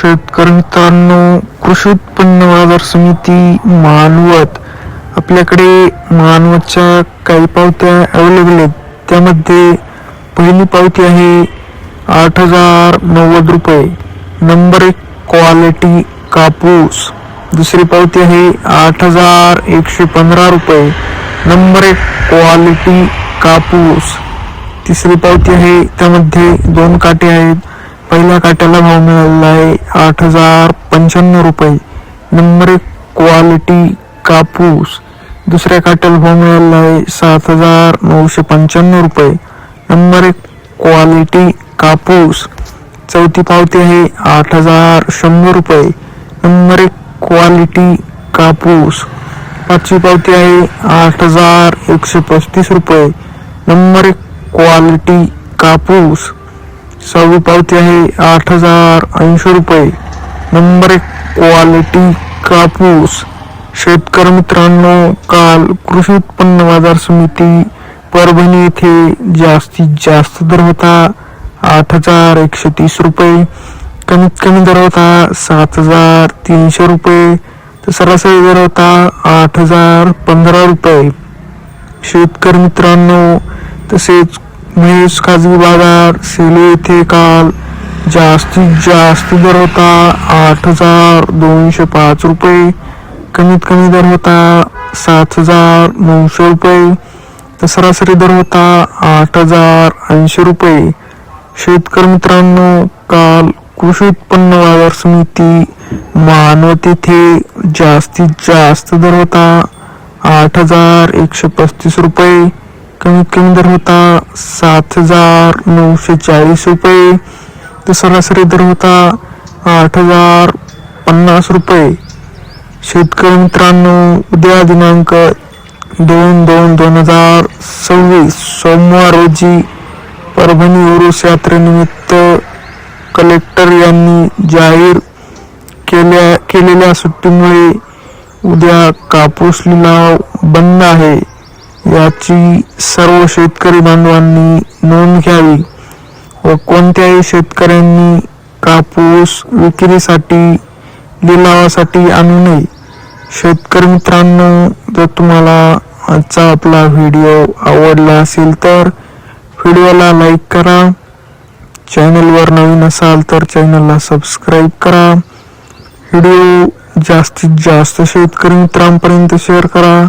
शेतकरी मित्रांनो कृषी उत्पन्न बाजार समिती मानवत आपल्याकडे मानवतच्या काही पावत्या अवेलेबल आहेत. त्यामध्ये पहिली पावती आहे आठ हजार नव्वद रुपये. नंबर एक क्वालिटी कापूस. दुसरी पावती आहे आठ हजार एकशे पंधरा रुपये. नंबर एक क्वालिटी कापूस. तिसरी पावती आहे त्यामध्ये दोन काटे आहेत. पहिल्या काट्याला भाव मिळालेला आहे. आठ हजार पंच्याण्णव रुपये. नंबर एक क्वालिटी कापूस. दुसऱ्या काट्याला भाव मिळालेला आहे सात हजार नऊशे पंच्याण्णव रुपये. नंबर एक क्वालिटी कापूस. चौथी पावती आहे आठ हजार शंभर रुपये. नंबर एक क्वालिटी कापूस. पाचवी पावती आहे आठ हजार एकशे पस्तीस रुपये. नंबर एक क्वालिटी कापूस. सहावी पावती आहे आठ हजार ऐंशी रुपये. नंबर एक क्वालिटी कापूस. शेतकरी मित्रांनो काल कृषी उत्पन्न बाजार समिती परभणी येथे जास्तीत जास्त दर होता आठ हजार एकशे तीस रुपये. कमीत कमी दर होता सात हजार तीनशे रुपये. तर सरासरी दर होता आठ हजार पंधरा रुपये. शेतकरी मित्रांनो तसेच मयूस खाजगी बाजार सेलू येथे काल जास्तीत जास्त दर होता. आठ हजार दोनशे पाच रुपये. कमीत कमी दर होता सात हजार नऊशे रुपये. तर सरासरी दर होता आठ हजार ऐंशी रुपये. शेतकरी मित्रांनो काल कृषी उत्पन्न बाजार समिती मानवत येथे जास्तीत जास्त दर होता आठ हजार एकशे पस्तीस रुपये. कमीत कमी दर होता सात हजार नऊशे चाळीस रुपये. तर सरासरी दर होता आठ हजार पन्नास रुपये. शेतकरी मित्रांनो उद्या दिनांक दोन दोन दोन हजार सव्वीस सोमवार रोजी परभणी उरुस यात्रेनिमित्त कलेक्टर यांनी जाहीर केल्या केलेल्या सुट्टीमुळे उद्या कापूस लिलाव बंद आहे. याची सर्व शेतकरी बांधवांनी नोंद घ्यावी व कोणत्याही शेतकऱ्यांनी कापूस विक्रीसाठी लिलावासाठी आणू नये. शेतकरी मित्रांनो जर तुम्हाला आजचा आपला व्हिडिओ आवडला असेल तर व्हिडिओला लाईक करा. चॅनलवर नवीन असाल तर चॅनलला सबस्क्राईब करा. व्हिडिओ जास्तीत जास्त शेतकरी मित्रांपर्यंत शेअर करा.